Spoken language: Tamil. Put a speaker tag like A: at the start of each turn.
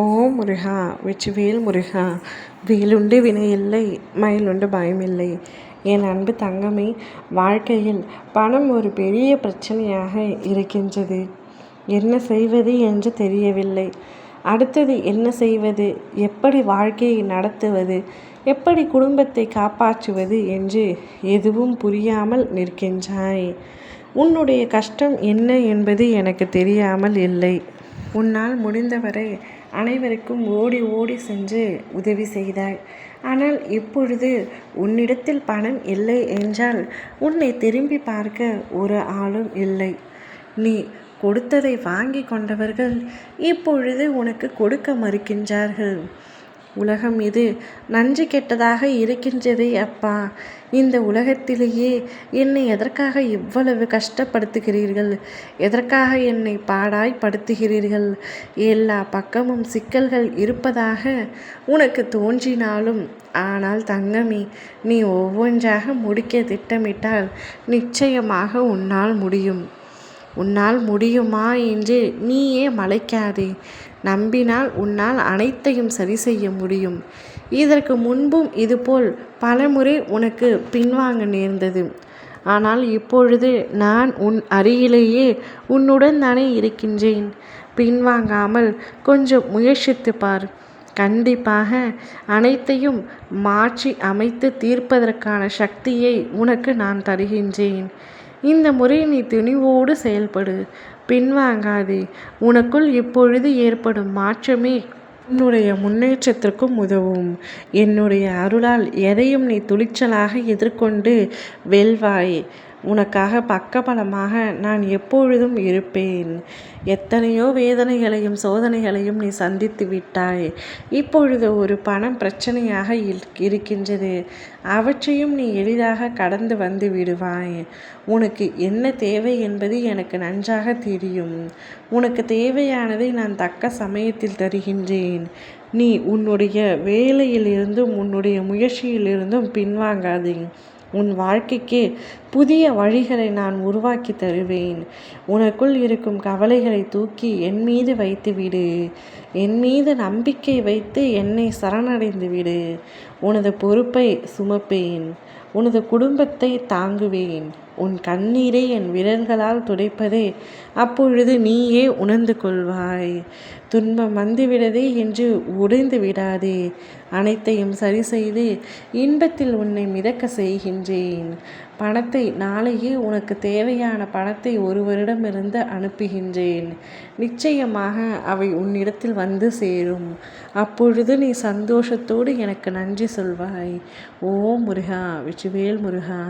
A: ஓ முருகா வெற்றிவேல் முருகா வேலுண்டு வினையில்லை மயிலுண்டு பயமில்லை. என் அன்பு தங்கமே வாழ்க்கையில் பணம் ஒரு பெரிய பிரச்சனையாக இருக்கின்றது. என்ன செய்வது என்று தெரியவில்லை. அடுத்தது என்ன செய்வது? எப்படி வாழ்க்கையை நடத்துவது? எப்படி குடும்பத்தை காப்பாற்றுவது என்று எதுவும் புரியாமல் நிற்கின்றாய். உன்னுடைய கஷ்டம் என்ன என்பது எனக்கு தெரியாமல் இல்லை. உன்னால் முடிந்தவரை அனைவருக்கும் ஓடி ஓடி சென்று உதவி செய்தாய் ஆனால் இப்பொழுது உன்னிடத்தில் பணம் இல்லை என்றால் உன்னை திரும்பி பார்க்க ஒரு ஆளும் இல்லை. நீ கொடுத்ததை வாங்கி கொண்டவர்கள் இப்பொழுது உனக்கு கொடுக்க மறுக்கின்றார்கள். உலகம் இது நன்றி கெட்டதாக இருக்கின்றதே அப்பா. இந்த உலகத்திலேயே என்னை எதற்காக இவ்வளவு கஷ்டப்படுத்துகிறீர்கள்? எதற்காக என்னை பாடாய் படுத்துகிறீர்கள் எல்லா பக்கமும் சிக்கல்கள் இருப்பதாக உனக்கு தோன்றினாலும். ஆனால் தங்கமி நீ ஒவ்வொன்றாக முடிக்க திட்டமிட்டால் நிச்சயமாக உன்னால் முடியும். உன்னால் முடியுமா என்று நீயே மலைக்காதே. நம்பினால் உன்னால் அனைத்தையும் சரி செய்ய முடியும். இதற்கு முன்பும் இதுபோல் பலமுறை உனக்கு பின்வாங்க நேர்ந்தது. ஆனால் இப்பொழுது நான் உன் அருகிலேயே உன்னுடன் தானே இருக்கின்றேன். பின்வாங்காமல் கொஞ்சம் முயற்சித்து பார். கண்டிப்பாக அனைத்தையும் மாற்றி அமைத்து தீர்ப்பதற்கான சக்தியை உனக்கு நான் தருகின்றேன். இந்த முறை நீ துணிவோடு செயல்படு. பின்வாங்காதே. உனக்குள் இப்பொழுது ஏற்படும் மாற்றமே உன்னுடைய முன்னேற்றத்திற்கும் உதவும். என்னுடைய அருளால் எதையும் நீ துணிச்சலாக எதிர்கொண்டு வெல்வாய். உனக்காக பக்கபலமாக நான் எப்பொழுதும் இருப்பேன். எத்தனையோ வேதனைகளையும் சோதனைகளையும் நீ சந்தித்து விட்டாய். இப்பொழுது ஒரு பணம் பிரச்சனையாக இருக்கின்றது. அவற்றையும் நீ எளிதாக கடந்து வந்து விடுவாய். உனக்கு என்ன தேவை என்பது எனக்கு நன்றாக தெரியும். உனக்கு தேவையானதை நான் தக்க சமயத்தில் தருகின்றேன். நீ உன்னுடைய வேலையிலிருந்தும் உன்னுடைய முயற்சியிலிருந்தும் பின்வாங்காதே. உன் வாழ்க்கைக்கு புதிய வழிகளை நான் உருவாக்கி தருவேன். உனக்குள் இருக்கும் கவலைகளை தூக்கி என் மீது வைத்து விடு. என் மீது நம்பிக்கை வைத்து என்னை சரணடைந்து விடு. உனது பொறுப்பை சுமப்பேன். உனது குடும்பத்தை தாங்குவேன். உன் கண்ணீரை என் விரல்களால் துடைப்பதே. அப்பொழுது நீயே உணர்ந்து கொள்வாய். துன்பம் வந்துவிடதே என்று உடைந்து விடாதே. அனைத்தையும் சரி செய்து இன்பத்தில் உன்னை மிதக்க செய்கின்றேன். பணத்தை நாளையே உனக்கு தேவையான பணத்தை ஒருவரிடமிருந்து அனுப்புகின்றேன். நிச்சயமாக அவை உன்னிடத்தில் வந்து சேரும். அப்பொழுது நீ சந்தோஷத்தோடு எனக்கு நன்றி சொல்வாய். ஓ முருகா வெற்றிவேல் முருகா.